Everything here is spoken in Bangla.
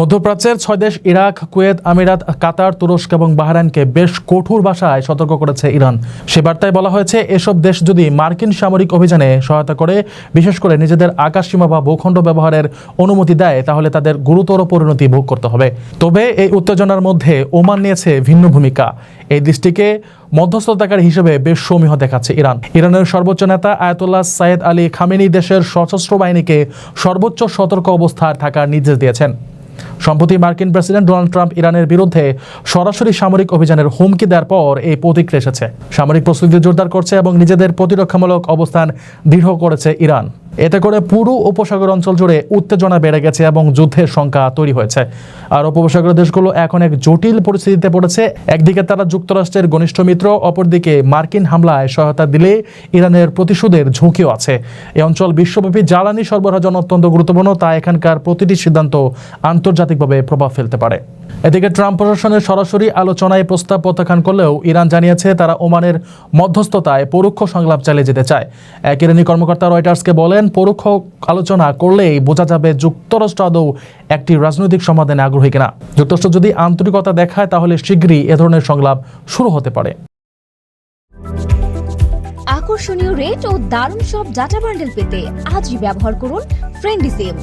মধ্যপ্রাচ্যের ছয় দেশ ইরাক, কুয়েত, আমিরাত, কাতার, তুরস্ক এবং বাহরাইনকে বেশ কঠোর ভাষায় সতর্ক করেছে ইরান। সে বার্তায় বলা হয়েছে, এসব দেশ যদি মার্কিন সামরিক অভিযানে সহায়তা করে, বিশেষ করে নিজেদের আকাশসীমা বা ভূখণ্ড ব্যবহারের অনুমতি দেয়, তাহলে তাদের গুরুতর পরিণতি ভোগ করতে হবে। তবে এই উত্তেজনার মধ্যে ওমান নিয়েছে ভিন্ন ভূমিকা। এই দেশটিকে মধ্যস্থতাকারী হিসেবে বেশ সমীহ দেখাচ্ছে ইরান। ইরানের সর্বোচ্চ নেতা আয়াতুল্লাহ সাইয়েদ আলী খামেনি দেশের সশস্ত্র বাহিনীকে সর্বোচ্চ সতর্ক অবস্থায় থাকার নির্দেশ দিয়েছেন। সম্প্রতি মার্কিন প্রেসিডেন্ট ডোনাল্ড ট্রাম্প ইরানের বিরুদ্ধে সরাসরি সামরিক অভিযানের হুমকি দেওয়ার পর এই প্রতিক্রিয়া এসেছে। সামরিক প্রস্তুতি জোরদার করছে এবং নিজেদের প্রতিরক্ষামূলক অবস্থান দৃঢ় করেছে ইরান। এতে করে পুরো উপসাগর অঞ্চল জুড়ে উত্তেজনা বেড়ে গেছে এবং যুদ্ধের সংখ্যা তৈরি হয়েছে। আর উপসাগর দেশগুলো এখন এক জটিল পরিস্থিতিতে পড়েছে। একদিকে তারা যুক্তরাষ্ট্রের ঘনিষ্ঠ মিত্র, অপরদিকে মার্কিন হামলায় সহায়তা দিলে ইরানের প্রতিশোধের ঝুঁকিও আছে। এই অঞ্চল বিশ্বব্যাপী জ্বালানি সরবরাহ জন্য অত্যন্ত গুরুত্বপূর্ণ তা এখানকার প্রতিটি সিদ্ধান্ত আন্তর্জাতিকভাবে প্রভাব ফেলতে পারে। এদিকে ট্রাম্প প্রশাসনের সরাসরি আলোচনায় প্রস্তাব প্রত্যাখ্যান করলেও ইরান জানিয়েছে তারা ওমানের মধ্যস্থতায় পরোক্ষ সংলাপ চালিয়ে যেতে চায়। এক ইরানি কর্মকর্তা রয়টার্সকে বলেন, পরোক্ষ আলোচনা করলেই বোঝা যাবে যুক্তরাষ্ট্র আদৌ একটি রাজনৈতিক সমাধানে আগ্রহী কিনা। যুক্তরাষ্ট্র যদি আন্তরিকতা দেখায়, তাহলে শীঘ্রই এ ধরনের সংলাপ শুরু হতে পারে। আকর্ষণীয় রেট ও দারুণ সব ডাটা বান্ডেল পেতে আজই ব্যবহার করুন ফ্রেন্ডি সিম